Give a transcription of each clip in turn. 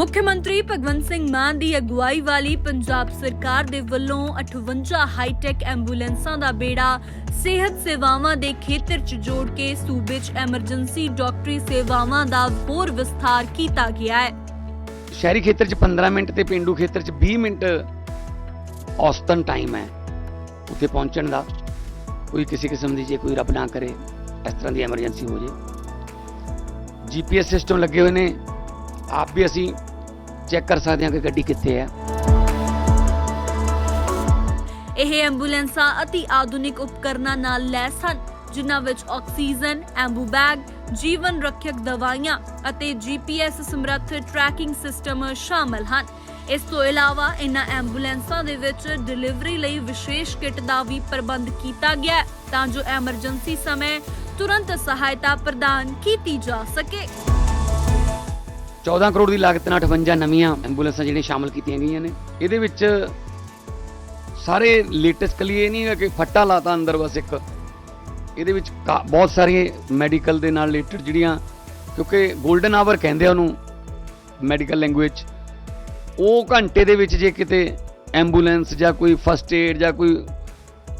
ਮੁੱਖ ਮੰਤਰੀ ਭਗਵੰਤ ਸਿੰਘ ਮਾਨ ਦੀ ਅਗਵਾਈ ਵਾਲੀ ਪੰਜਾਬ ਸਰਕਾਰ ਦੇ ਵੱਲੋਂ 58 ਹਾਈਟੈਕ ਐਂਬੂਲੈਂਸਾਂ ਦਾ ਬੇੜਾ ਸਿਹਤ ਸੇਵਾਵਾਂ ਦੇ ਖੇਤਰ 'ਚ ਜੋੜ ਕੇ ਸੂਬੇ 'ਚ ਐਮਰਜੈਂਸੀ ਡਾਕਟਰੀ ਸੇਵਾਵਾਂ ਦਾ ਹੋਰ ਵਿਸਥਾਰ ਕੀਤਾ ਗਿਆ ਹੈ। ਸ਼ਹਿਰੀ ਖੇਤਰ 'ਚ 15 ਮਿੰਟ ਤੇ ਪਿੰਡੂ ਖੇਤਰ 'ਚ 20 ਮਿੰਟ ਔਸਤਨ ਟਾਈਮ ਹੈ ਉੱਥੇ ਪਹੁੰਚਣ ਦਾ। ਕੋਈ ਕਿਸੇ ਕਿਸਮ ਦੀ ਜੇ ਕੋਈ ਰੱਬ ਨਾ ਕਰੇ, ਇਸ ਤਰ੍ਹਾਂ ਦੀ ਐਮਰਜੈਂਸੀ ਹੋ ਜੇ। ਜੀਪੀਐਸ ਸਿਸਟਮ ਲੱਗੇ ਹੋਏ ਨੇ। ਆਪ ਵੀ ਅਸੀਂ ਚੈੱਕ ਕਰ ਸਕਦੇ ਹਾਂ ਕਿ ਗੱਡੀ ਕਿੱਥੇ ਹੈ। ਇਹ ਐਂਬੂਲੈਂਸਾਂ ਅਤੀ ਆਧੁਨਿਕ ਉਪਕਰਨਾਂ ਨਾਲ ਲੈਸ ਹਨ, ਜਿਨ੍ਹਾਂ ਵਿੱਚ ਆਕਸੀਜਨ, ਐਂਬੂ ਬੈਗ, ਜੀਵਨ ਰੱਖਿਅਕ ਦਵਾਈਆਂ ਅਤੇ ਜੀਪੀਐਸ ਸਮਰੱਥ ਟਰੈਕਿੰਗ ਸਿਸਟਮ ਸ਼ਾਮਲ ਹਨ। ਇਸ ਤੋਂ ਇਲਾਵਾ ਇਨ੍ਹਾਂ ਐਂਬੂਲੈਂਸਾਂ ਦੇ ਵਿੱਚ ਡਿਲੀਵਰੀ ਲਈ ਵਿਸ਼ੇਸ਼ ਕਿੱਟ ਦਾ ਵੀ ਪ੍ਰਬੰਧ ਕੀਤਾ ਗਿਆ ਹੈ, ਤਾਂ ਜੋ ਐਮਰਜੈਂਸੀ ਸਮੇਂ ਤੁਰੰਤ ਸਹਾਇਤਾ ਪ੍ਰਦਾਨ ਕੀਤੀ ਜਾ ਸਕੇ। 14 ਕਰੋੜ ਦੀ ਲਾਗਤ ਨਾਲ 58 ਨਵੀਆਂ ਐਂਬੂਲੈਂਸਾਂ ਜਿਹੜੀਆਂ ਸ਼ਾਮਲ ਕੀਤੀਆਂ ਗਈਆਂ ਨੇ। ਇਹਦੇ ਵਿੱਚ ਸਾਰੇ ਲੇਟੈਸਟ ਕਲੀ ਇਹ ਨਹੀਂ ਹੈ ਕਿ ਫੱਟਾ ਲਾਤਾ ਅੰਦਰ ਬਸ ਇੱਕ। ਇਹਦੇ ਵਿੱਚ ਕਾ- ਬਹੁਤ ਸਾਰੇ ਮੈਡੀਕਲ ਦੇ ਨਾਲ ਰਿਲੇਟਡ ਜਿਹੜੀਆਂ, ਕਿਉਂਕਿ 골ਡਨ ਆਵਰ ਕਹਿੰਦੇ ਆ ਉਹਨੂੰ ਮੈਡੀਕਲ ਲੈਂਗੁਏਜ ਉਹ ਘੰਟੇ ਦੇ ਵਿੱਚ ਜੇ ਕਿਤੇ ਐਂਬੂਲੈਂਸ ਜਾਂ ਕੋਈ ਫਸਟ ਏਡ ਜਾਂ ਕੋਈ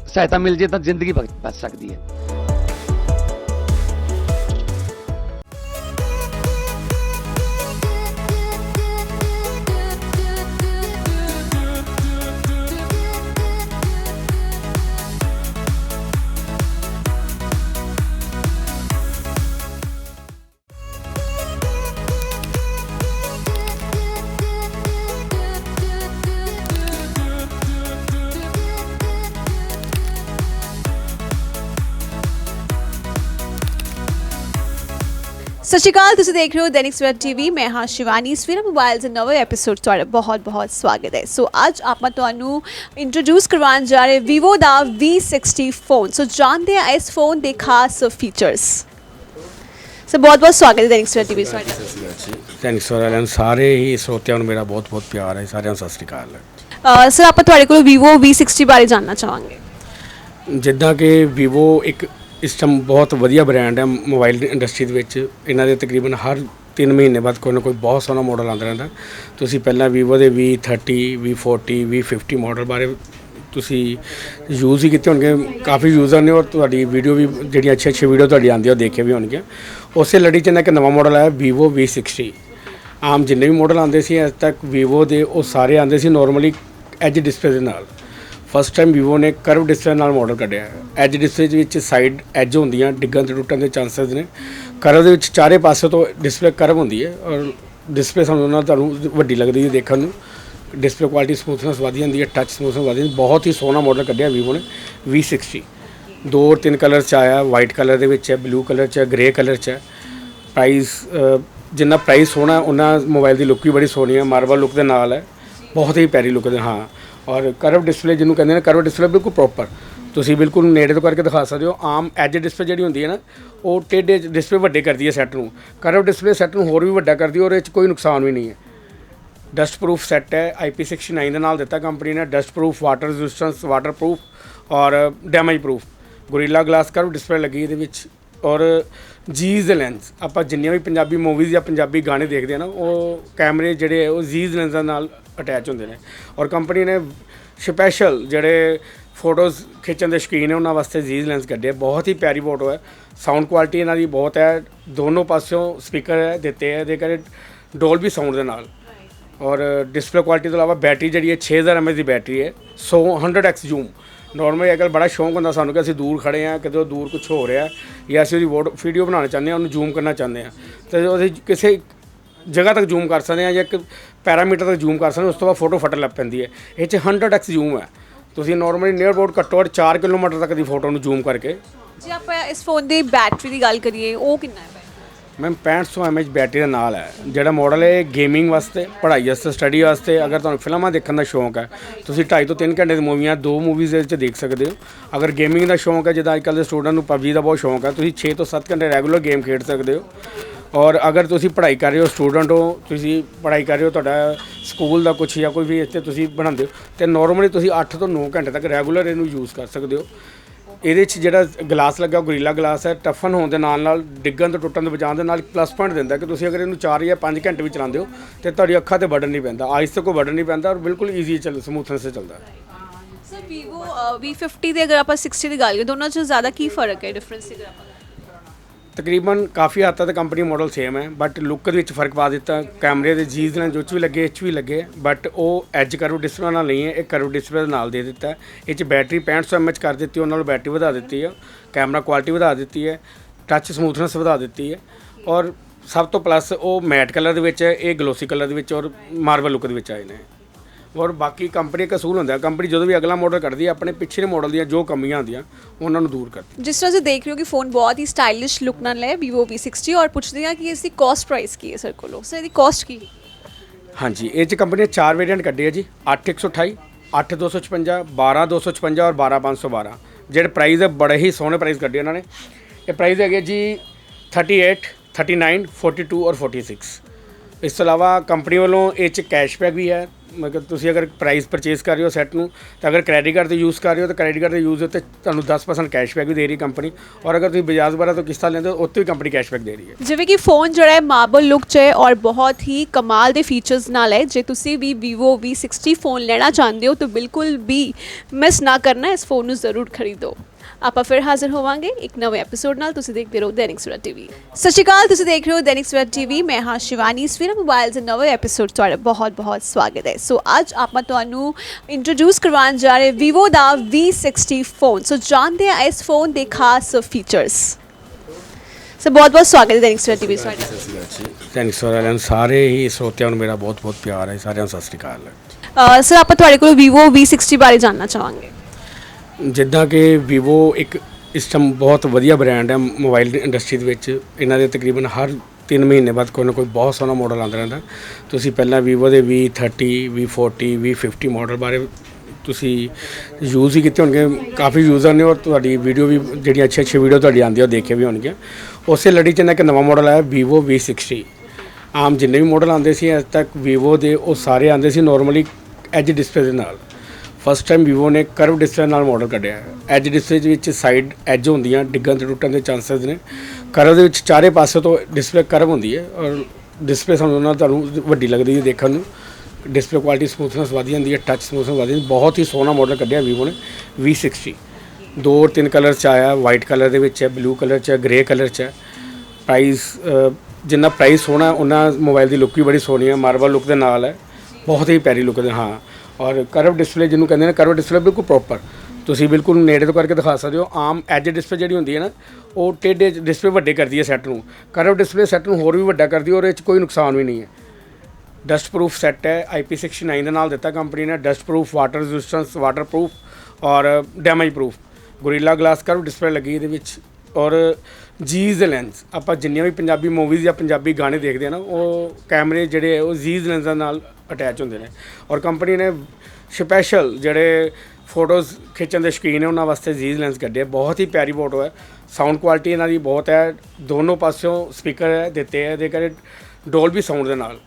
ਸਹਾਇਤਾ ਮਿਲ ਜੇ ਤਾਂ ਜ਼ਿੰਦਗੀ ਬਚ ਬਚ ਸਕਦੀ ਹੈ। ਸਤਿ ਸ਼੍ਰੀ ਅਕਾਲ ਤੁਸੀਂ ਦੇਖ ਰਹੇ ਹੋ ਦੈਨਿਕ ਸਵੇਰ ਟੀਵੀ। ਮੈਂ ਹਾਂ ਸ਼ਿਵਾਨੀ। ਸਵੇਰ ਮੋਬਾਈਲ ਦੇ ਨਵੇਂ ਐਪੀਸੋਡ ਤੁਹਾਡਾ ਬਹੁਤ-ਬਹੁਤ ਸਵਾਗਤ ਹੈ। ਸੋ ਅੱਜ ਆਪਾਂ ਤੁਹਾਨੂੰ ਇੰਟਰੋਡਿਊਸ ਕਰਵਾਉਣ ਜਾ ਰਹੇ Vivo ਦਾ V60 ਫੋਨ ਸੋ ਜਾਣਦੇ ਹਾਂ ਇਸ ਫੋਨ ਦੇ ਖਾਸ ਫੀਚਰਸ ਸੋ ਬਹੁਤ-ਬਹੁਤ ਸਵਾਗਤ ਹੈ ਦੈਨਿਕ ਸਵੇਰ ਟੀਵੀ ਤੁਹਾਡਾ। ਥੈਂਕਸ ਫॉर ਵਾਲਿਆਂ ਨੂੰ ਸਾਰੇ ਹੀ ਸਰੋਤਿਆਂ ਨੂੰ ਮੇਰਾ ਬਹੁਤ ਬਹੁਤ ਪਿਆਰ ਹੈ। ਸਾਰਿਆਂ ਨੂੰ ਸਤਿ ਸ੍ਰੀ ਅਕਾਲ। ਸਰ ਆਪਾਂ ਤੁਹਾਡੇ ਕੋਲ Vivo V60 ਬਾਰੇ ਜਾਨਣਾ ਚਾਹਾਂਗੇ। ਜਿੱਦਾਂ ਕਿ Vivo ਇੱਕ ਇਸ ਟਾਈਮ ਬਹੁਤ ਵਧੀਆ ਬ੍ਰਾਂਡ ਹੈ ਮੋਬਾਈਲ ਇੰਡਸਟਰੀ ਦੇ ਵਿੱਚ। ਇਹਨਾਂ ਦੇ ਤਕਰੀਬਨ ਹਰ 3 ਮਹੀਨੇ ਬਾਅਦ ਕੋਈ ਨਾ ਕੋਈ ਬਹੁਤ ਸੋਹਣਾ ਮਾਡਲ ਆਉਂਦਾ ਰਹਿੰਦਾ। ਤੁਸੀਂ ਪਹਿਲਾਂ Vivo ਦੇ V30 V40 V50 ਮਾਡਲ ਬਾਰੇ ਤੁਸੀਂ ਯੂਜ਼ ਹੀ ਕੀਤੇ ਹੋਣਗੇ। ਕਾਫੀ ਯੂਜ਼ਰ ਨੇ ਔਰ ਤੁਹਾਡੀ ਵੀਡੀਓ ਵੀ, ਜਿਹੜੀਆਂ ਅੱਛੀ ਅੱਛੀ ਵੀਡੀਓ ਤੁਹਾਡੀ ਆਉਂਦੀ ਆ, ਉਹ ਦੇਖੇ ਵੀ ਹੋਣਗੀਆਂ ਉਸੇ ਲੜੀ 'ਚ ਇਹਨਾਂ ਇੱਕ ਨਵਾਂ ਮਾਡਲ ਆਇਆ, Vivo V60 ਆਮ ਜਿੰਨੇ ਵੀ ਮਾਡਲ ਆਉਂਦੇ ਸੀ, ਅੱਜ ਤੱਕ Vivo ਦੇ ਉਹ ਸਾਰੇ ਆਉਂਦੇ ਸੀ ਨਾਰਮਲੀ ਐਜ ਡਿਸਪਲੇ ਦੇ ਨਾਲ। ਫਸਟ ਟਾਈਮ ਵੀਵੋ ਨੇ ਕਰਵ ਡਿਸਪਲੇ ਨਾਲ ਮਾਡਲ ਕੱਢਿਆ। ਐਜ ਡਿਸਪਲੇ ਵਿੱਚ ਸਾਈਡ ਐਜ ਹੁੰਦੀਆਂ, ਡਿੱਗਣ ਤੇ ਟੁੱਟਣ ਦੇ ਚਾਂਸਸ ਨੇ। ਕਰਵ ਦੇ ਵਿੱਚ ਚਾਰੇ ਪਾਸੇ ਤੋਂ ਡਿਸਪਲੇ ਕਰਵ ਹੁੰਦੀ ਹੈ ਔਰ ਡਿਸਪਲੇ ਸਾਨੂੰ ਨਾਲ ਤੁਹਾਨੂੰ ਵੱਡੀ ਲੱਗਦੀ ਹੈ ਦੇਖਣ ਨੂੰ। ਡਿਸਪਲੇ ਕੁਆਲਿਟੀ ਸਮੂਥਨੈਸ ਵਧੀ ਜਾਂਦੀ ਹੈ ਟੱਚ ਸਮੂਥਨੈਸ ਵਧੀ ਜਾਂਦੀ ਬਹੁਤ ਹੀ ਸੋਹਣਾ ਮਾਡਲ ਕੱਢਿਆ ਵੀਵੋ ਨੇ V60 ਦੋ ਔਰ ਤਿੰਨ ਕਲਰ ਚ ਆਇਆ ਵਾਈਟ ਕਲਰ ਦੇ ਵਿੱਚ ਹੈ ਬਲੂ ਕਲਰ ਚ ਹੈ ਗ੍ਰੇ ਕਲਰ ਚ ਹੈ। ਪ੍ਰਾਈਸ ਜਿੰਨਾ ਪ੍ਰਾਈਸ ਸੋਹਣਾ, ਉਹਨਾਂ ਮੋਬਾਈਲ ਦੀ ਲੁੱਕ ਵੀ ਬੜੀ ਸੋਹਣੀ ਹੈ। ਮਾਰਬਲ ਲੁੱਕ ਦੇ ਨਾਲ ਹੈ। ਬਹੁਤ ਹੀ ਪਿਆਰੀ ਲੁੱਕ ਦੇ ਹਾਂ। ਔਰ ਕਰਵ ਡਿਸਪਲੇ ਜਿਹਨੂੰ ਕਹਿੰਦੇ ਨੇ ਕਰਵ ਡਿਸਪਲੇ ਬਿਲਕੁਲ ਪ੍ਰੋਪਰ ਤੁਸੀਂ ਬਿਲਕੁਲ ਨੇੜੇ ਤੋਂ ਕਰਕੇ ਦਿਖਾ ਸਕਦੇ ਹੋ, ਆਮ ਐਜ ਡਿਸਪਲੇ ਜਿਹੜੀ ਹੁੰਦੀ ਹੈ ਨਾ, ਉਹ ਟੇਢੇ ਡਿਸਪਲੇ ਵੱਡੇ ਕਰਦੀ ਹੈ ਸੈੱਟ ਨੂੰ। ਕਰਵ ਡਿਸਪਲੇ ਸੈੱਟ ਨੂੰ ਹੋਰ ਵੀ ਵੱਡਾ ਕਰਦੀ ਹੈ, ਔਰ ਇਹ 'ਚ ਕੋਈ ਨੁਕਸਾਨ ਵੀ ਨਹੀਂ ਹੈ। ਡਸਟ ਪ੍ਰੂਫ ਸੈੱਟ ਹੈ IP69 ਦੇ ਨਾਲ ਦਿੱਤਾ ਕੰਪਨੀ ਨੇ dust proof water resistance water proof ਔਰ damage proof gorilla glass curve display ਲੱਗੀ ਇਹਦੇ ਵਿੱਚ, ਔਰ ਜੀਜ਼ ਲੈਂਸ ਆਪਾਂ ਜਿੰਨੀਆਂ ਵੀ ਪੰਜਾਬੀ ਮੂਵੀਜ਼ ਜਾਂ ਪੰਜਾਬੀ ਗਾਣੇ ਦੇਖਦੇ ਆ ਨਾ, ਉਹ ਕੈਮਰੇ ਜਿਹੜੇ ਆ, ਉਹ ਜੀਜ਼ ਲੈਂਸਾਂ ਨਾਲ ਅਟੈਚ ਹੁੰਦੇ ਨੇ। ਔਰ ਕੰਪਨੀ ਨੇ ਸਪੈਸ਼ਲ ਜਿਹੜੇ ਫੋਟੋਜ਼ ਖਿੱਚਣ ਦੇ ਸ਼ੌਕੀਨ ਨੇ, ਉਹਨਾਂ ਵਾਸਤੇ ਜੀਜ਼ ਲੈਂਸ ਕੱਢੇ ਬਹੁਤ ਹੀ ਪਿਆਰੀ ਫੋਟੋ ਹੈ। ਸਾਊਂਡ ਕੁਆਲਿਟੀ ਇਹਨਾਂ ਦੀ ਬਹੁਤ ਹੈ। ਦੋਨੋਂ ਪਾਸਿਓਂ ਸਪੀਕਰ ਹੈ, ਦਿੱਤੇ ਹੈ। ਦੇ ਕਰੇ ਡੋਲਬੀ ਸਾਊਂਡ ਦੇ ਨਾਲ। ਔਰ ਡਿਸਪਲੇ ਕੁਆਲਿਟੀ ਤੋਂ ਇਲਾਵਾ ਬੈਟਰੀ ਜਿਹੜੀ ਹੈ 6000 mAh ਦੀ ਬੈਟਰੀ ਹੈ। 100 100x ਜ਼ੂਮ ਨਾਰਮਲੀ ਅਗਰ ਬੜਾ ਸ਼ੌਂਕ ਹੁੰਦਾ ਸਾਨੂੰ ਕਿ ਅਸੀਂ ਦੂਰ ਖੜੇ ਆ ਕਿਤੇ ਦੂਰ ਕੁਝ ਹੋ ਰਿਹਾ ਜਾਂ ਅਸੀਂ ਉਹਦੀ ਵੀਡੀਓ ਬਣਾਉਣਾ ਚਾਹੁੰਦੇ ਆ ਉਹਨੂੰ ਜ਼ੂਮ ਕਰਨਾ ਚਾਹੁੰਦੇ ਆ ਤੇ ਉਹਦੇ ਕਿਸੇ ਜਗ੍ਹਾ ਤੱਕ ਜ਼ੂਮ ਕਰ ਸਕਦੇ ਆ ਜਾਂ ਇੱਕ ਪੈਰਾਮੀਟਰ ਤੱਕ ਜ਼ੂਮ ਕਰ ਸਕਦੇ ਉਸ ਤੋਂ ਬਾਅਦ ਫੋਟੋ ਫਟਣ ਲੱਗ ਪੈਂਦੀ ਹੈ। ਇਹ 'ਚ 100x ਜ਼ੂਮ ਹੈ। ਤੁਸੀਂ ਨਾਰਮਲੀ ਨੀਅਰ ਅਬਾਊਟ ਘੱਟੋ ਘੱਟ 4 ਕਿਲੋਮੀਟਰ ਤੱਕ ਦੀ ਫੋਟੋ ਨੂੰ ਜ਼ੂਮ ਕਰਕੇ ਜੇ ਆਪਾਂ ਇਸ ਫੋਨ ਦੀ ਬੈਟਰੀ ਦੀ ਗੱਲ ਕਰੀਏ ਉਹ ਕਿੰਨਾ ਹੈ ਮੈਮ 6500 mAh ਬੈਟਰੀ ਦੇ ਨਾਲ ਹੈ। ਜਿਹੜਾ ਮਾਡਲ ਹੈ ਗੇਮਿੰਗ ਵਾਸਤੇ ਪੜ੍ਹਾਈ ਵਾਸਤੇ ਸਟੱਡੀ ਵਾਸਤੇ ਅਗਰ ਤੁਹਾਨੂੰ ਫਿਲਮਾਂ ਦੇਖਣ ਦਾ ਸ਼ੌਂਕ ਹੈ ਤੁਸੀਂ 2.5 ਤੋਂ 3 ਘੰਟੇ ਦੀ ਮੂਵੀਆਂ ਦੋ ਮੂਵੀਜ਼ ਦੇ ਵਿੱਚ ਦੇਖ ਸਕਦੇ ਹੋ। ਅਗਰ ਗੇਮਿੰਗ ਦਾ ਸ਼ੌਂਕ ਹੈ ਜਿੱਦਾਂ ਅੱਜਕੱਲ੍ਹ ਦੇ ਸਟੂਡੈਂਟ ਨੂੰ PUBG ਦਾ ਬਹੁਤ ਸ਼ੌਂਕ ਹੈ ਤੁਸੀਂ 6 ਤੋਂ 7 ਘੰਟੇ ਰੈਗੂਲਰ ਗੇਮ ਖੇਡ ਸਕਦੇ ਹੋ। ਔਰ ਅਗਰ ਤੁਸੀਂ ਪੜ੍ਹਾਈ ਕਰ ਰਹੇ ਹੋ ਸਟੂਡੈਂਟ ਹੋ ਤੁਸੀਂ ਪੜ੍ਹਾਈ ਕਰ ਰਹੇ ਹੋ ਤੁਹਾਡਾ ਸਕੂਲ ਦਾ ਕੁਝ ਜਾਂ ਕੋਈ ਵੀ ਇੱਥੇ ਤੁਸੀਂ ਬਣਾਉਂਦੇ ਹੋ ਤੇ ਨਾਰਮਲੀ ਤੁਸੀਂ 8 ਤੋਂ 9 ਘੰਟੇ ਤੱਕ ਰੈਗੂਲਰ ਇਹਨੂੰ ਯੂਜ਼ ਕਰ ਸਕਦੇ ਹੋ। ਇਹਦੇ 'ਚ ਜਿਹੜਾ ਗਲਾਸ ਲੱਗਾ ਗੋਰੀਲਾ ਗਲਾਸ ਹੈ ਟਫਨ ਹੋਣ ਦੇ ਨਾਲ ਨਾਲ ਡਿੱਗਣ ਤੋਂ ਟੁੱਟਣ ਤੋਂ ਬਚਾਉਣ ਦੇ ਨਾਲ ਪਲੱਸ ਪੁਆਇੰਟ ਦਿੰਦਾ ਕਿ ਤੁਸੀਂ ਅਗਰ ਇਹਨੂੰ 4 ਜਾਂ 5 ਘੰਟੇ ਵੀ ਚਲਾਉਂਦੇ ਹੋ ਤੇ ਤੁਹਾਡੀ ਅੱਖਾਂ ਤੇ ਬਰਡਨ ਨਹੀਂ ਪੈਂਦਾ ਆਈਸ ਤੇ ਕੋਈ ਬਰਡਨ ਨਹੀਂ ਪੈਂਦਾ ਔਰ ਬਿਲਕੁਲ ਈਜ਼ੀ ਚੱਲ ਸਮੂਥਨੈਸ ਤੇ ਚੱਲਦਾ। ਹੈ ਸਰ ਵੀਵੋ ਅ, V50 ਦੇ ਅਗਰ ਆਪਾਂ 60 ਦੀ ਗੱਲ ਕਰੀਏ ਦੋਨਾਂ 'ਚ ਜ਼ਿਆਦਾ ਕੀ ਫ਼ਰਕ ਹੈ ਡਿਫਰੈਂਸ ਅਗਰ ਆਪਾਂ ਤਕਰੀਬਨ ਕਾਫੀ ਹੱਦ ਤੱਕ ਕੰਪਨੀ ਮਾਡਲ ਸੇਮ ਹੈ ਬਟ ਲੁੱਕ ਦੇ ਵਿੱਚ ਫ਼ਰਕ ਪਾ ਦਿੱਤਾ ਕੈਮਰੇ ਦੇ ਜੀਜ਼ ਨਾਲ ਜੋ 'ਚ ਵੀ ਲੱਗੇ, ਇਹ 'ਚ ਵੀ ਲੱਗੇ ਬਟ ਉਹ ਐਜ ਕਰਵ ਡਿਸਪਲੇ ਨਾਲ ਨਹੀਂ ਹੈ, ਇਹ ਕਰਵ ਡਿਸਪਲੇ ਨਾਲ ਦੇ ਦਿੱਤਾ ਇਹ 'ਚ ਬੈਟਰੀ 6500 mAh ਕਰ ਦਿੱਤੀ, ਉਹਨਾਂ ਨਾਲ ਬੈਟਰੀ ਵਧਾ ਦਿੱਤੀ ਹੈ ਕੈਮਰਾ ਕੁਆਲਿਟੀ ਵਧਾ ਦਿੱਤੀ ਹੈ ਟੱਚ ਸਮੂਥਨੈਸ ਵਧਾ ਦਿੱਤੀ ਹੈ, ਔਰ ਸਭ ਤੋਂ ਪਲੱਸ ਉਹ ਮੈਟ ਕਲਰ ਦੇ ਵਿੱਚ ਹੈ, ਇਹ ਗਲੋਸੀ ਕਲਰ ਦੇ ਵਿੱਚ ਔਰ ਮਾਰਬਲ ਲੁੱਕ ਦੇ ਵਿੱਚ ਆਏ ਨੇ। ਔਰ ਬਾਕੀ ਕੰਪਨੀ ਦਾ ਅਸੂਲ ਹੁੰਦਾ ਕੰਪਨੀ ਜਦੋਂ ਵੀ ਅਗਲਾ ਮਾਡਲ ਕੱਢਦੀ ਹੈ ਆਪਣੇ ਪਿਛਲੇ ਮਾਡਲ ਦੀਆਂ ਜੋ ਕਮੀਆਂ ਹੁੰਦੀਆਂ ਉਹਨਾਂ ਨੂੰ ਦੂਰ ਕਰਦੀ ਜਿਸ ਤਰ੍ਹਾਂ ਤੁਸੀਂ ਦੇਖ ਰਹੇ ਹੋ ਕਿ ਫੋਨ ਬਹੁਤ ਹੀ ਸਟਾਈਲਿਸ਼ ਲੁੱਕ ਨਾਲ ਹੈ Vivo V60 ਔਰ ਪੁੱਛਦੇ ਹਾਂ ਕਿ ਇਸ ਦੀ ਕਾਸਟ ਪ੍ਰਾਈਸ ਕੀ ਹੈ ਸਰ ਕੋਲੋਂ? ਸਰ ਇਹਦੀ ਕਾਸਟ ਕੀ ਹੈ? ਹਾਂਜੀ ਇਹ ਚ ਕੰਪਨੀ ਨੇ ਚਾਰ ਵੇਰੀਐਂਟ ਕੱਢੇ ਆ ਜੀ 8128 8256 12256 ਔਰ 12512 ਜਿਹੜੇ ਪ੍ਰਾਈਸ ਹੈ ਬੜੇ ਹੀ ਸੋਹਣੇ ਪ੍ਰਾਈਸ ਕੱਢੇ ਉਹਨਾਂ ਨੇ। ਇਹ ਪ੍ਰਾਈਸ ਹੈਗੇ ਜੀ 38 39 42 ਔਰ 46 ਇਸ ਤੋਂ ਇਲਾਵਾ ਕੰਪਨੀ ਵੱਲੋਂ ਇਹ ਚ ਕੈਸ਼ਬੈਕ ਵੀ ਹੈ ਮਤਲਬ ਤੁਸੀਂ ਅਗਰ ਪ੍ਰਾਈਸ ਪਰਚੇਸ ਕਰ ਰਹੇ ਹੋ ਸੈੱਟ ਨੂੰ, ਤਾਂ ਅਗਰ ਕ੍ਰੈਡਿਟ ਕਾਰਡ ਤੇ ਯੂਜ਼ ਕਰ ਰਹੇ ਹੋ, ਤਾਂ ਕ੍ਰੈਡਿਟ ਕਾਰਡ ਦੇ ਯੂਜ਼ ਉੱਤੇ ਤੁਹਾਨੂੰ 10% ਕੈਸ਼ਬੈਕ ਵੀ ਦੇ ਰਹੀ ਕੰਪਨੀ ਔਰ ਅਗਰ ਤੁਸੀਂ ਬਜਾਜ ਬਾਰਾ ਤੋਂ ਕਿਸ਼ਤਾਂ ਲੈਂਦੇ ਹੋ ਉੱਤੇ ਵੀ ਕੰਪਨੀ ਕੈਸ਼ਬੈਕ ਦੇ ਰਹੀ ਹੈ। ਜਿਵੇਂ ਕਿ ਫੋਨ ਜਿਹੜਾ ਹੈ ਮਾਰਬਲ ਲੁੱਕ 'ਚ ਹੈ ਔਰ ਬਹੁਤ ਹੀ ਕਮਾਲ ਦੇ ਫੀਚਰਸ ਨਾਲ ਹੈ। ਜੇ ਤੁਸੀਂ ਵੀ Vivo V60 ਫੋਨ ਲੈਣਾ ਚਾਹੁੰਦੇ ਹੋ, ਤਾਂ ਬਿਲਕੁਲ ਵੀ ਮਿਸ ਨਾ ਕਰਨਾ, ਇਸ ਫੋਨ ਨੂੰ ਜ਼ਰੂਰ ਖਰੀਦੋ। ਆਪਾਂ ਫਿਰ ਹਾਜ਼ਰ ਹੋਵਾਂਗੇ ਇੱਕ ਨਵੇਂ ਐਪੀਸੋਡ ਨਾਲ। ਤੁਸੀਂ ਦੇਖਦੇ ਰਹੋ ਦੈਨਿਕ ਸਵੇਰਾ ਟੀਵੀ। ਸਤਿ ਸ਼੍ਰੀ ਅਕਾਲ ਤੁਸੀਂ ਦੇਖ ਰਹੇ ਹੋ ਦੈਨਿਕ ਸਵੇਰਾ ਟੀਵੀ। ਮੈਂ ਹਾਂ ਸ਼ਿਵਾਨੀ ਸਵੇਰਾ ਮੋਬਾਈਲ ਦੇ ਨਵੇਂ ਐਪੀਸੋਡ ਤੁਹਾਡਾ ਬਹੁਤ ਬਹੁਤ ਸਵਾਗਤ ਹੈ। ਸੋ ਅੱਜ ਆਪਾਂ ਤੁਹਾਨੂੰ ਇੰਟਰੋਡਿਊਸ ਕਰਵਾਉਣ ਜਾ ਰਹੇ Vivo ਦਾ V60 ਫੋਨ ਸੋ ਜਾਣਦੇ ਹਾਂ ਇਸ ਫੋਨ ਦੇ ਖਾਸ ਫੀਚਰਸ ਸੋ ਬਹੁਤ ਬਹੁਤ ਸਵਾਗਤ ਹੈ ਦੈਨਿਕ ਸਵੇਰਾ ਟੀਵੀ ਤੁਹਾਡਾ। ਥੈਂਕਸ ਫॉर ਵਾਲਿਆਂ ਨੂੰ ਸਾਰੇ ਹੀ ਸਰੋਤਿਆਂ ਨੂੰ ਮੇਰਾ ਬਹੁਤ ਬਹੁਤ ਪਿਆਰ ਹੈ। ਸਾਰਿਆਂ ਨੂੰ ਸਤਿ ਸ੍ਰੀ ਅਕਾਲ। ਸਰ ਆਪਾਂ ਤੁਹਾਡੇ ਕੋਲ Vivo V60 ਬਾਰੇ ਜਾਨਣਾ ਚਾਹਾਂਗੇ। ਜਿੱਦਾਂ ਕਿ Vivo ਇੱਕ ਇਸ ਟਾਈਮ ਬਹੁਤ ਵਧੀਆ ਬ੍ਰਾਂਡ ਹੈ ਮੋਬਾਈਲ ਇੰਡਸਟਰੀ ਦੇ ਵਿੱਚ। ਇਹਨਾਂ ਦੇ ਤਕਰੀਬਨ ਹਰ 3 ਮਹੀਨੇ ਬਾਅਦ ਕੋਈ ਨਾ ਕੋਈ ਬਹੁਤ ਸੋਹਣਾ ਮਾਡਲ ਆਉਂਦਾ ਰਹਿੰਦਾ। ਤੁਸੀਂ ਪਹਿਲਾਂ Vivo ਦੇ V30 V40 V50 ਮਾਡਲ ਬਾਰੇ ਤੁਸੀਂ ਯੂਜ਼ ਹੀ ਕੀਤੇ ਹੋਣਗੇ। ਕਾਫੀ ਯੂਜ਼ਰ ਨੇ ਔਰ ਤੁਹਾਡੀ ਵੀਡੀਓ ਵੀ ਜਿਹੜੀਆਂ ਅੱਛੀ ਅੱਛੀ ਵੀਡੀਓ ਤੁਹਾਡੀ ਆਉਂਦੀ ਉਹ ਦੇਖੇ ਵੀ ਹੋਣਗੀਆਂ ਉਸੇ ਲੜੀ 'ਚ ਨਾ ਇੱਕ ਨਵਾਂ ਮਾਡਲ ਆਇਆ Vivo V60 ਆਮ ਜਿੰਨੇ ਵੀ ਮਾਡਲ ਆਉਂਦੇ ਸੀ, ਅੱਜ ਤੱਕ Vivo ਦੇ ਉਹ ਸਾਰੇ ਆਉਂਦੇ ਸੀ ਨਾਰਮਲੀ ਐਜ ਡਿਸਪਲੇ ਦੇ ਨਾਲ। ਫਸਟ ਟਾਈਮ ਵੀਵੋ ਨੇ ਕਰਵ ਡਿਸਪਲੇ ਨਾਲ ਮਾਡਲ ਕੱਢਿਆ ਹੈ। ਐਜ ਡਿਸਪਲੇ ਵਿੱਚ ਸਾਈਡ ਐਜ ਹੁੰਦੀਆਂ, ਡਿੱਗਣ ਤੇ ਟੁੱਟਣ ਦੇ ਚਾਂਸਸ ਨੇ। ਕਰਵ ਦੇ ਵਿੱਚ ਚਾਰੇ ਪਾਸੇ ਤੋਂ ਡਿਸਪਲੇ ਕਰਵ ਹੁੰਦੀ ਹੈ ਔਰ ਡਿਸਪਲੇ ਸਾਨੂੰ ਨਾਲ ਤੁਹਾਨੂੰ ਵੱਡੀ ਲੱਗਦੀ ਹੈ ਦੇਖਣ ਨੂੰ। ਡਿਸਪਲੇ ਕੁਆਲਿਟੀ ਸਮੂਥਨੈਸ ਵਧੀ ਜਾਂਦੀ ਹੈ ਟੱਚ ਸਮੂਥਨੈਸ ਵਧੀ ਜਾਂਦੀ ਬਹੁਤ ਹੀ ਸੋਹਣਾ ਮਾਡਲ ਕੱਢਿਆ ਵੀਵੋ ਨੇ V60 ਦੋ ਔਰ ਤਿੰਨ ਕਲਰ ਚ ਆਇਆ ਵਾਈਟ ਕਲਰ ਦੇ ਵਿੱਚ ਹੈ ਬਲੂ ਕਲਰ ਚ ਹੈ ਗ੍ਰੇ ਕਲਰ ਚ ਹੈ। ਪ੍ਰਾਈਸ ਜਿੰਨਾ ਪ੍ਰਾਈਸ ਸੋਹਣਾ ਉਹਨਾਂ ਮੋਬਾਈਲ ਦੀ ਲੁੱਕ ਵੀ ਬੜੀ ਸੋਹਣੀ ਹੈ। ਮਾਰਬਲ ਲੁੱਕ ਦੇ ਨਾਲ ਹੈ। ਬਹੁਤ ਹੀ ਪਿਆਰੀ ਲੁੱਕ ਦੇ ਹਾਂ। ਔਰ ਕਰਵ ਡਿਸਪਲੇ ਜਿਹਨੂੰ ਕਹਿੰਦੇ ਨੇ ਕਰਵ ਡਿਸਪਲੇ ਬਿਲਕੁਲ ਪ੍ਰੋਪਰ ਤੁਸੀਂ ਬਿਲਕੁਲ ਨੇੜੇ ਤੋਂ ਕਰਕੇ ਦਿਖਾ ਸਕਦੇ ਹੋ, ਆਮ ਐਜ ਡਿਸਪਲੇ ਜਿਹੜੀ ਹੁੰਦੀ ਹੈ ਨਾ, ਉਹ ਟੇਡੇ ਡਿਸਪਲੇ ਵੱਡੇ ਕਰਦੀ ਹੈ ਸੈੱਟ ਨੂੰ। ਕਰਵ ਡਿਸਪਲੇ ਸੈੱਟ ਨੂੰ ਹੋਰ ਵੀ ਵੱਡਾ ਕਰਦੀ ਹੈ ਔਰ ਇਹ 'ਚ ਕੋਈ ਨੁਕਸਾਨ ਵੀ ਨਹੀਂ ਹੈ। ਡਸਟ ਪ੍ਰੂਫ ਸੈੱਟ ਹੈ IP69 ਦੇ ਨਾਲ ਦਿੱਤਾ ਕੰਪਨੀ ਨੇ dust proof water resistance water proof ਔਰ damage proof gorilla glass curve display ਲੱਗੀ ਇਹਦੇ ਵਿੱਚ। ਔਰ ਜੀਜ਼ ਲੈਂਸ ਆਪਾਂ ਜਿੰਨੀਆਂ ਵੀ ਪੰਜਾਬੀ ਮੂਵੀਜ਼ ਜਾਂ ਪੰਜਾਬੀ ਗਾਣੇ ਦੇਖਦੇ ਆ ਨਾ, ਉਹ ਕੈਮਰੇ ਜਿਹੜੇ ਆ, ਉਹ ਜੀਜ਼ ਲੈਂਸਾਂ ਨਾਲ ਅਟੈਚ ਹੁੰਦੇ ਨੇ। ਔਰ ਕੰਪਨੀ ਨੇ ਸਪੈਸ਼ਲ ਜਿਹੜੇ ਫੋਟੋਜ਼ ਖਿੱਚਣ ਦੇ ਸ਼ੌਕੀਨ ਨੇ, ਉਹਨਾਂ ਵਾਸਤੇ ਜੀਜ਼ ਲੈਂਸ ਕੱਢੇ ਬਹੁਤ ਹੀ ਪਿਆਰੀ ਫੋਟੋ ਹੈ ਸਾਊਂਡ ਕੁਆਲਿਟੀ ਇਹਨਾਂ ਦੀ ਬਹੁਤ ਹੈ ਦੋਨੋਂ ਪਾਸਿਓਂ ਸਪੀਕਰ ਹੈ ਦਿੱਤੇ ਹੈ ਇਹਦੇ ਕਰੇ ਡੋਲਬੀ ਸਾਊਂਡ ਦੇ ਨਾਲ।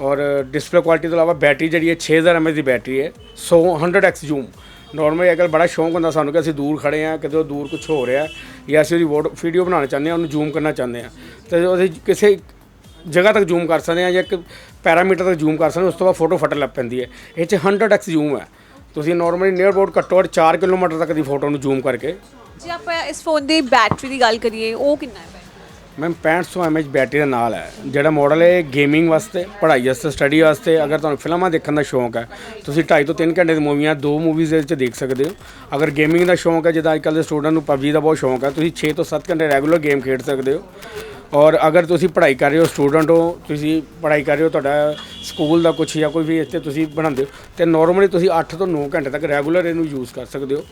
ਔਰ ਡਿਸਪਲੇ ਕੁਆਲਿਟੀ ਤੋਂ ਇਲਾਵਾ ਬੈਟਰੀ ਜਿਹੜੀ ਹੈ 6000 mAh ਦੀ ਬੈਟਰੀ ਹੈ। 100 100x ਜ਼ੂਮ ਨਾਰਮਲੀ ਅਗਰ ਬੜਾ ਸ਼ੌਂਕ ਹੁੰਦਾ ਸਾਨੂੰ ਕਿ ਅਸੀਂ ਦੂਰ ਖੜੇ ਆ ਕਿਤੇ ਦੂਰ ਕੁਝ ਹੋ ਰਿਹਾ ਜਾਂ ਅਸੀਂ ਉਹਦੀ ਵੀਡੀਓ ਬਣਾਉਣਾ ਚਾਹੁੰਦੇ ਆ ਉਹਨੂੰ ਜ਼ੂਮ ਕਰਨਾ ਚਾਹੁੰਦੇ ਆ ਤੇ ਉਹਦੇ ਕਿਸੇ ਜਗ੍ਹਾ ਤੱਕ ਜ਼ੂਮ ਕਰ ਸਕਦੇ ਆ ਜਾਂ ਇੱਕ ਪੈਰਾਮੀਟਰ ਤੱਕ ਜ਼ੂਮ ਕਰ ਸਕਦੇ ਹਾਂ, ਉਸ ਤੋਂ ਬਾਅਦ ਫੋਟੋ ਫਟਣ ਲੱਗ ਪੈਂਦੀ ਹੈ। ਇਹ 'ਚ 100x ਜ਼ੂਮ ਹੈ। ਤੁਸੀਂ ਨਾਰਮਲੀ ਨੀਅਰ ਅਬਾਊਟ ਘੱਟੋ ਘੱਟ 4 ਕਿਲੋਮੀਟਰ ਤੱਕ ਦੀ ਫੋਟੋ ਨੂੰ ਜ਼ੂਮ ਕਰਕੇ। ਜੇ ਆਪਾਂ ਇਸ ਫੋਨ ਦੀ ਬੈਟਰੀ ਦੀ ਗੱਲ ਕਰੀਏ ਉਹ ਕਿੰਨਾ ਹੈ? ਮੈਮ 6500 mAh ਬੈਟਰੀ ਦੇ ਨਾਲ ਹੈ। ਜਿਹੜਾ ਮਾਡਲ ਹੈ ਗੇਮਿੰਗ ਵਾਸਤੇ, ਪੜ੍ਹਾਈ ਵਾਸਤੇ ਸਟੱਡੀ ਵਾਸਤੇ, ਅਗਰ ਤੁਹਾਨੂੰ ਫਿਲਮਾਂ ਦੇਖਣ ਦਾ ਸ਼ੌਂਕ ਹੈ, ਤੁਸੀਂ 2.5 ਤੋਂ 3 ਘੰਟੇ ਦੀ ਮੂਵੀਆਂ, ਦੋ ਮੂਵੀਜ਼ ਦੇ ਵਿੱਚ ਦੇਖ ਸਕਦੇ ਹੋ। ਅਗਰ ਗੇਮਿੰਗ ਦਾ ਸ਼ੌਂਕ ਹੈ, ਜਿੱਦਾਂ ਅੱਜਕੱਲ੍ਹ ਦੇ ਸਟੂਡੈਂਟ ਨੂੰ PUBG ਦਾ ਬਹੁਤ ਸ਼ੌਂਕ ਹੈ, ਤੁਸੀਂ 6 ਤੋਂ 7 ਘੰਟੇ ਰੈਗੂਲਰ ਗੇਮ ਖੇਡ ਸਕਦੇ ਹੋ। ਔਰ ਅਗਰ ਤੁਸੀਂ ਪੜ੍ਹਾਈ ਕਰ ਰਹੇ ਹੋ ਸਟੂਡੈਂਟ ਹੋ, ਤੁਸੀਂ ਪੜ੍ਹਾਈ ਕਰ ਰਹੇ ਹੋ, ਤੁਹਾਡਾ ਸਕੂਲ ਦਾ ਕੁਝ ਜਾਂ ਕੋਈ ਵੀ ਇੱਥੇ ਤੁਸੀਂ ਬਣਾਉਂਦੇ ਹੋ, ਤੇ ਨਾਰਮਲੀ ਤੁਸੀਂ 8 ਤੋਂ 9 ਘੰਟੇ ਤੱਕ ਰੈਗੂਲਰ ਇਹਨੂੰ ਯੂਜ਼ ਕਰ ਸਕਦੇ ਹੋ।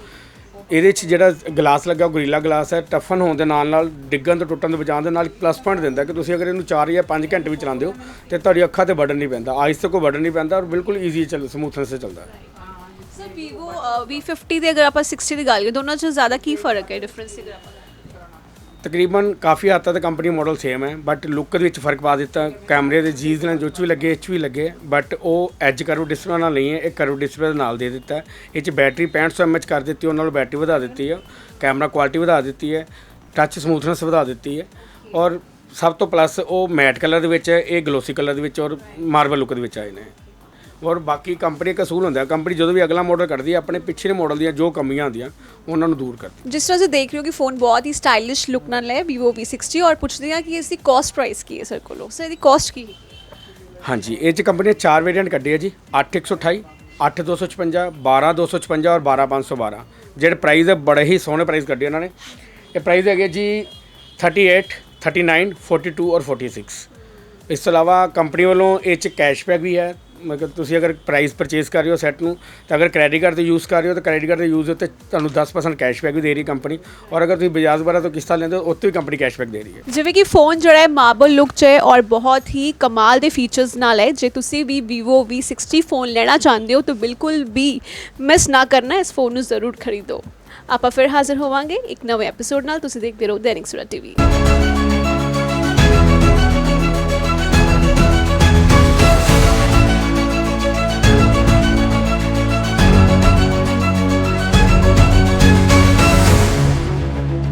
ਇਹਦੇ 'ਚ ਜਿਹੜਾ ਗਲਾਸ ਲੱਗਾ ਗੋਰੀਲਾ ਗਲਾਸ ਹੈ ਟਫਨ ਹੋਣ ਦੇ ਨਾਲ ਨਾਲ ਡਿੱਗਣ ਤੋਂ ਟੁੱਟਣ ਤੋਂ ਬਚਾਉਣ ਦੇ ਨਾਲ ਪਲੱਸ ਪੁਆਇੰਟ ਦਿੰਦਾ ਕਿ ਤੁਸੀਂ ਅਗਰ ਇਹਨੂੰ 4 ਜਾਂ 5 ਘੰਟੇ ਵੀ ਚਲਾਉਂਦੇ ਹੋ ਤੇ ਤੁਹਾਡੀ ਅੱਖਾਂ ਤੇ ਬਰਡਨ ਨਹੀਂ ਪੈਂਦਾ ਆਈਸ ਤੇ ਕੋਈ ਬਰਡਨ ਨਹੀਂ ਪੈਂਦਾ ਔਰ ਬਿਲਕੁਲ ਈਜ਼ੀ ਚੱਲ ਸਮੂਥਨੈਸ ਤੇ ਚੱਲਦਾ। ਹੈ ਸਰ ਵੀਵੋ ਅ, V50 ਦੇ ਅਗਰ ਆਪਾਂ 60 ਦੀ ਗੱਲ ਕਰੀਏ ਦੋਨਾਂ 'ਚ ਜ਼ਿਆਦਾ ਕੀ ਫ਼ਰਕ ਹੈ ਡਿਫਰੈਂਸ ਅਗਰ ਆਪਾਂ ਤਕਰੀਬਨ ਕਾਫੀ ਹੱਦ ਤੱਕ ਕੰਪਨੀ ਮਾਡਲ ਸੇਮ ਹੈ ਬਟ ਲੁੱਕ ਦੇ ਵਿੱਚ ਫ਼ਰਕ ਪਾ ਦਿੱਤਾ ਕੈਮਰੇ ਦੇ ਜੀਜ਼ ਨਾਲ ਜੋ 'ਚ ਵੀ ਲੱਗੇ, ਇਹ 'ਚ ਵੀ ਲੱਗੇ ਬਟ ਉਹ ਐਜ ਕਰਵ ਡਿਸਪਲੇ ਨਾਲ ਨਹੀਂ ਹੈ, ਇਹ ਕਰਵ ਡਿਸਪਲੇ ਦੇ ਨਾਲ ਦੇ ਦਿੱਤਾ ਇਹ 'ਚ ਬੈਟਰੀ 6500 mAh ਕਰ ਦਿੱਤੀ, ਉਹਨਾਂ ਨਾਲ ਬੈਟਰੀ ਵਧਾ ਦਿੱਤੀ ਹੈ ਕੈਮਰਾ ਕੁਆਲਿਟੀ ਵਧਾ ਦਿੱਤੀ ਹੈ ਟੱਚ ਸਮੂਥਨੈਸ ਵਧਾ ਦਿੱਤੀ ਹੈ, ਔਰ ਸਭ ਤੋਂ ਪਲੱਸ ਉਹ ਮੈਟ ਕਲਰ ਦੇ ਵਿੱਚ ਹੈ, ਇਹ ਗਲੋਸੀ ਕਲਰ ਦੇ ਵਿੱਚ ਔਰ ਮਾਰਬਲ ਲੁੱਕ ਦੇ ਵਿੱਚ ਆਏ ਨੇ। ਔਰ ਬਾਕੀ ਕੰਪਨੀ ਕਸੂਲ ਹੁੰਦਾ ਕੰਪਨੀ ਜਦੋਂ ਵੀ ਅਗਲਾ ਮਾਡਲ ਕੱਢਦੀ ਹੈ ਆਪਣੇ ਪਿਛਲੇ ਮਾਡਲ ਦੀਆਂ ਜੋ ਕਮੀਆਂ ਹੁੰਦੀਆਂ ਉਹਨਾਂ ਨੂੰ ਦੂਰ ਕਰਦੀ ਜਿਸ ਤਰ੍ਹਾਂ ਤੁਸੀਂ ਦੇਖ ਰਹੇ ਹੋ ਕਿ ਫੋਨ ਬਹੁਤ ਹੀ ਸਟਾਈਲਿਸ਼ ਲੁੱਕ ਨਾਲ ਹੈ Vivo V60 ਔਰ ਪੁੱਛਦੇ ਹਾਂ ਕਿ ਇਸ ਦੀ ਕਾਸਟ ਪ੍ਰਾਈਸ ਕੀ ਹੈ ਸਰ ਕੋਲੋਂ? ਸਰ ਇਹਦੀ ਕਾਸਟ ਕੀ ਹੈ? ਹਾਂਜੀ ਇਹ ਚ ਕੰਪਨੀ ਨੇ ਚਾਰ ਵੇਰੀਐਂਟ ਕੱਢੇ ਆ ਜੀ 8128 8256 12256 ਔਰ 12512 ਜਿਹੜੇ ਪ੍ਰਾਈਸ ਹੈ ਬੜੇ ਹੀ ਸੋਹਣੇ ਪ੍ਰਾਈਸ ਕੱਢੇ ਉਹਨਾਂ ਨੇ। ਇਹ ਪ੍ਰਾਈਸ ਹੈਗੇ ਜੀ 38 39 42 ਔਰ 46 ਇਸ ਤੋਂ ਇਲਾਵਾ ਕੰਪਨੀ ਵੱਲੋਂ ਇਹ ਚ ਕੈਸ਼ਬੈਕ ਵੀ ਹੈ ਮਤਲਬ ਤੁਸੀਂ ਅਗਰ ਪ੍ਰਾਈਸ ਪਰਚੇਸ ਕਰ ਰਹੇ ਹੋ ਸੈੱਟ ਨੂੰ, ਤਾਂ ਅਗਰ ਕ੍ਰੈਡਿਟ ਕਾਰਡ ਤੇ ਯੂਜ਼ ਕਰ ਰਹੇ ਹੋ, ਤਾਂ ਕ੍ਰੈਡਿਟ ਕਾਰਡ ਦੇ ਯੂਜ਼ ਉੱਤੇ ਤੁਹਾਨੂੰ 10% ਕੈਸ਼ਬੈਕ ਵੀ ਦੇ ਰਹੀ ਕੰਪਨੀ ਔਰ ਅਗਰ ਤੁਸੀਂ ਬਜਾਜ ਵਗੈਰਾ ਤੋਂ ਕਿਸ਼ਤਾਂ ਲੈਂਦੇ ਹੋ ਉੱਤੇ ਵੀ ਕੰਪਨੀ ਕੈਸ਼ਬੈਕ ਦੇ ਰਹੀ ਹੈ। ਜਿਵੇਂ ਕਿ ਫੋਨ ਜਿਹੜਾ ਹੈ ਮਾਰਬਲ ਲੁੱਕ 'ਚ ਹੈ ਔਰ ਬਹੁਤ ਹੀ ਕਮਾਲ ਦੇ ਫੀਚਰਸ ਨਾਲ ਹੈ। ਜੇ ਤੁਸੀਂ ਵੀ Vivo V60 ਫੋਨ ਲੈਣਾ ਚਾਹੁੰਦੇ ਹੋ, ਤਾਂ ਬਿਲਕੁਲ ਵੀ ਮਿਸ ਨਾ ਕਰਨਾ, ਇਸ ਫੋਨ ਨੂੰ ਜ਼ਰੂਰ ਖਰੀਦੋ। ਆਪਾਂ ਫਿਰ ਹਾਜ਼ਰ ਹੋਵਾਂਗੇ ਇੱਕ ਨਵੇਂ ਐਪੀਸੋਡ ਨਾਲ। ਤੁਸੀਂ ਦੇਖਦੇ ਰਹੋ ਦੈਨਿਕ ਸੁਰਾ ਟੀਵੀ।